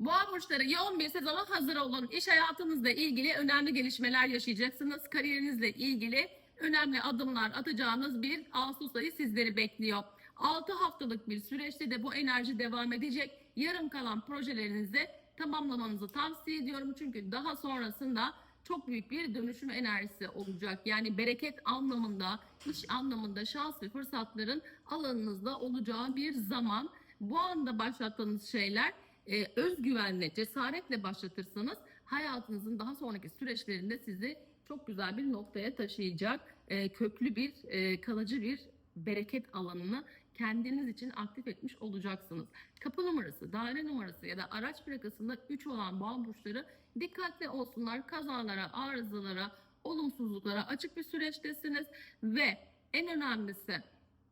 Boğa burçları yoğun bir sezona hazır olun. İş hayatınızla ilgili önemli gelişmeler yaşayacaksınız. Kariyerinizle ilgili önemli adımlar atacağınız bir Ağustos ayı sizleri bekliyor. 6 haftalık bir süreçte de bu enerji devam edecek. Yarım kalan projelerinizi tamamlamanızı tavsiye ediyorum. Çünkü daha sonrasında çok büyük bir dönüşüm enerjisi olacak. Yani bereket anlamında, iş anlamında şans ve fırsatların alanınızda olacağı bir zaman. Bu anda başlattığınız şeyler e, özgüvenle, cesaretle başlatırsanız hayatınızın daha sonraki süreçlerinde sizi çok güzel bir noktaya taşıyacak, e, köklü bir, e, kalıcı bir bereket alanını kendiniz için aktif etmiş olacaksınız. Kapı numarası, daire numarası ya da araç plakasında 3 olan boğa burçları dikkatli olsunlar. Kazalara, arızalara, olumsuzluklara açık bir süreçtesiniz ve en önemlisi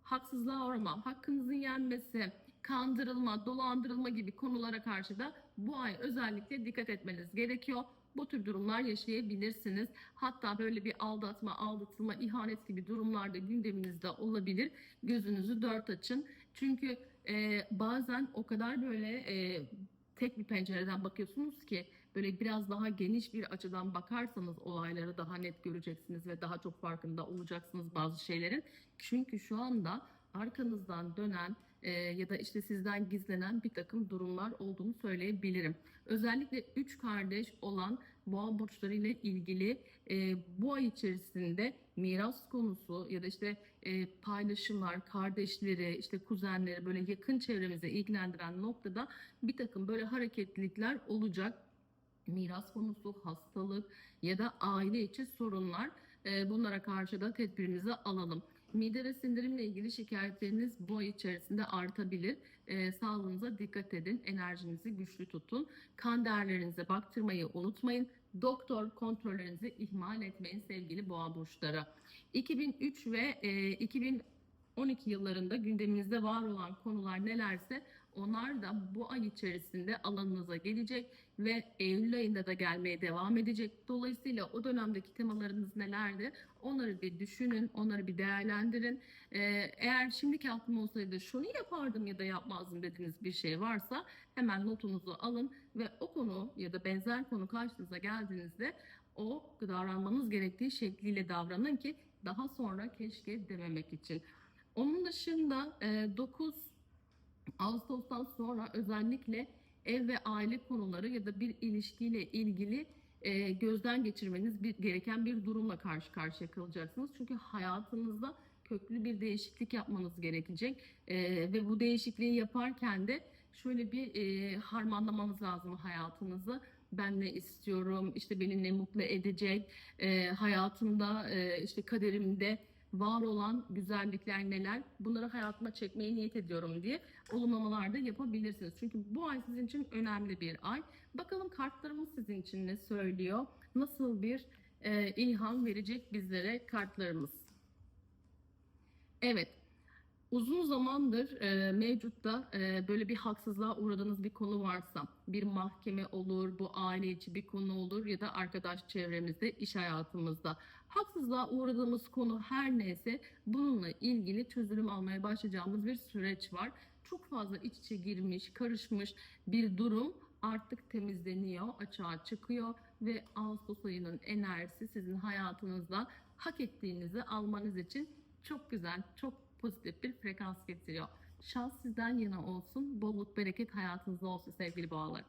haksızlığa uğrama, hakkınızın yenmesi, kandırılma, dolandırılma gibi konulara karşı da bu ay özellikle dikkat etmeniz gerekiyor. Bu tür durumlar yaşayabilirsiniz. Hatta böyle bir aldatma, aldatılma, ihanet gibi durumlar da gündeminizde olabilir. Gözünüzü dört açın. Çünkü e, bazen o kadar böyle e, tek bir pencereden bakıyorsunuz ki böyle biraz daha geniş bir açıdan bakarsanız olayları daha net göreceksiniz ve daha çok farkında olacaksınız bazı şeylerin. Çünkü şu anda arkanızdan dönen e, ya da işte sizden gizlenen bir takım durumlar olduğunu söyleyebilirim. Özellikle üç kardeş olan boğa burçları ile ilgili e, bu ay içerisinde miras konusu ya da işte e, paylaşımlar, kardeşleri, işte kuzenleri böyle yakın çevremize ilgilendiren noktada bir takım böyle hareketlilikler olacak miras konusu, hastalık ya da aile içi sorunlar e, bunlara karşı da tedbirimizi alalım. Mide ve sindirimle ilgili şikayetleriniz bu ay içerisinde artabilir. E, sağlığınıza dikkat edin, enerjinizi güçlü tutun. Kan değerlerinize baktırmayı unutmayın. Doktor kontrollerinizi ihmal etmeyin sevgili boğa burçları. 2003 ve e, 2012 yıllarında gündeminizde var olan konular nelerse onlar da bu ay içerisinde alanınıza gelecek ve Eylül ayında da gelmeye devam edecek. Dolayısıyla o dönemdeki temalarınız nelerdi? Onları bir düşünün, onları bir değerlendirin. Ee, eğer şimdiki aklım olsaydı şunu yapardım ya da yapmazdım dediğiniz bir şey varsa hemen notunuzu alın ve o konu ya da benzer konu karşınıza geldiğinizde o davranmanız gerektiği şekliyle davranın ki daha sonra keşke dememek için. Onun dışında e, 9 Ağustos'tan sonra özellikle ev ve aile konuları ya da bir ilişkiyle ilgili e, gözden geçirmeniz bir, gereken bir durumla karşı karşıya kalacaksınız. Çünkü hayatınızda köklü bir değişiklik yapmanız gerekecek E, ve bu değişikliği yaparken de şöyle bir e, harmanlamanız lazım hayatınızı. Ben ne istiyorum, işte beni ne mutlu edecek, e, hayatımda, e, işte kaderimde var olan güzellikler neler bunları hayatıma çekmeyi niyet ediyorum diye olumlamalar da yapabilirsiniz. Çünkü bu ay sizin için önemli bir ay. Bakalım kartlarımız sizin için ne söylüyor? Nasıl bir e, ilham verecek bizlere kartlarımız? Evet. Uzun zamandır e, mevcutta e, böyle bir haksızlığa uğradığınız bir konu varsa, bir mahkeme olur, bu aile içi bir konu olur ya da arkadaş çevremizde, iş hayatımızda. Haksızlığa uğradığımız konu her neyse bununla ilgili çözülüm almaya başlayacağımız bir süreç var. Çok fazla iç içe girmiş, karışmış bir durum artık temizleniyor, açığa çıkıyor ve Ağustos ayının enerjisi sizin hayatınızda hak ettiğinizi almanız için çok güzel, çok pozitif bir frekans getiriyor. Şans sizden yana olsun, bolluk bereket hayatınızda olsun sevgili boğalar.